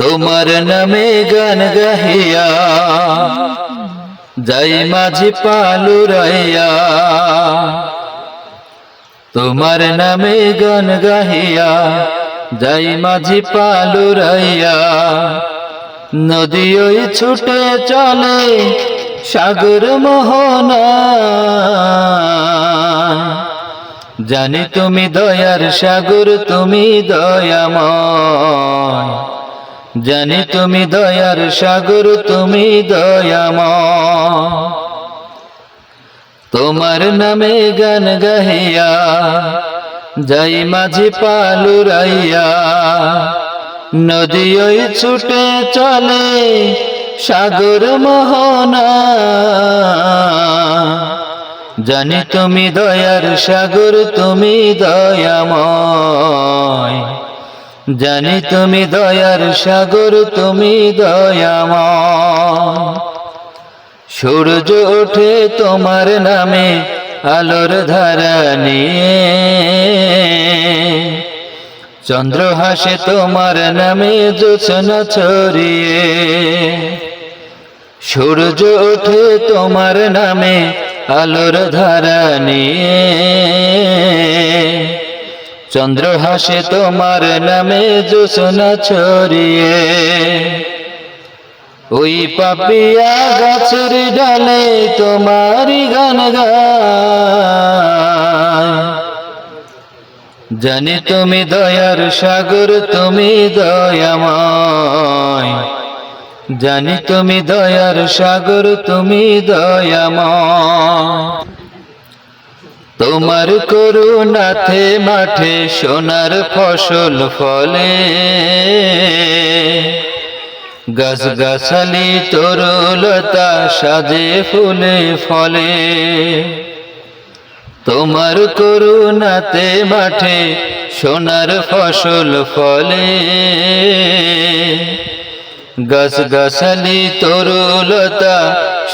তোমার নামে গান গাহিয়া, যাই মাঝি পালুরাইয়া তোমার নামে গান গাহিয়া, যাই মাঝি পালুরাইয়া নদী ওই ছুটে চলে সাগর মোহনা। জানি তুমি দয়ার সাগর, তুমি দয়াময়। জানি তুমি দয়ার সাগর, তুমি দয়াময়। তোমার নামে গান গাহিয়া, যাই মাঝি পালুরাইয়া। নদী ওই ছুটে চলে সাগর মোহনা। জানি তুমি দয়ার সাগর, তুমি দয়াময়। জানি তুমি দয়ার সাগর, তুমি দয়াময়। সূর্য ওঠে তোমার নামে, আলোর ধারা নিয়ে। চন্দ্র হাসে তোমার নামে জোছনা ছড়িয়ে। সূর্য ওঠে তোমার নামে, আলোর ধারা নিয়ে। চন্দ্র হাসে তোমার নামে জোছনা ছড়িয়ে। ওই পাপিয়া গাছের ডালে তোমারই গান জানি তুমি দয়ার সাগর, তুমি দয়াময়। জানি তুমি দয়ার সাগর, তুমি দয়াময়। তোমার করুণাথে মাঠে সোনার ফসল ফলে। গাছ গাছালি তরুলতা সাজে ফুলে ফলে। তোমার করুণাতে মাঠে সোনার ফসল ফলে। গাছ গাছালি তরুলতা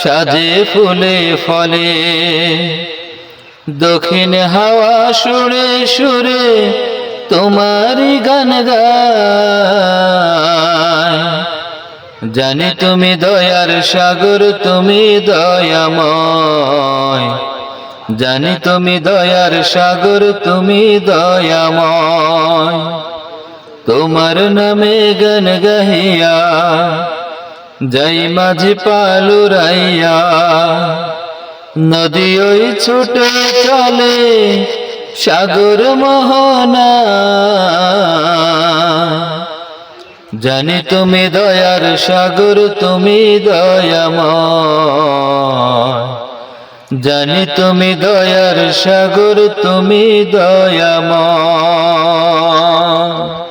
সাজে ফুলে ফলে। দক্ষিণ হাওয়া সুরে সুরে তোমারই গান জানি তুমি দয়ার সাগর, তুমি দয়াময়। জানি তুমি দয়ার সাগর, তুমি দয়াময়। তোমার নামে গান গাহিয়া, যাই মাঝি পালুরাইয়া। নদী ওই ছুটে চলে সাগর মোহনা। জানি তুমি দয়ার সাগর, তুমি দয়াময়। জানি তুমি দয়ার সাগর, তুমি দয়াময়।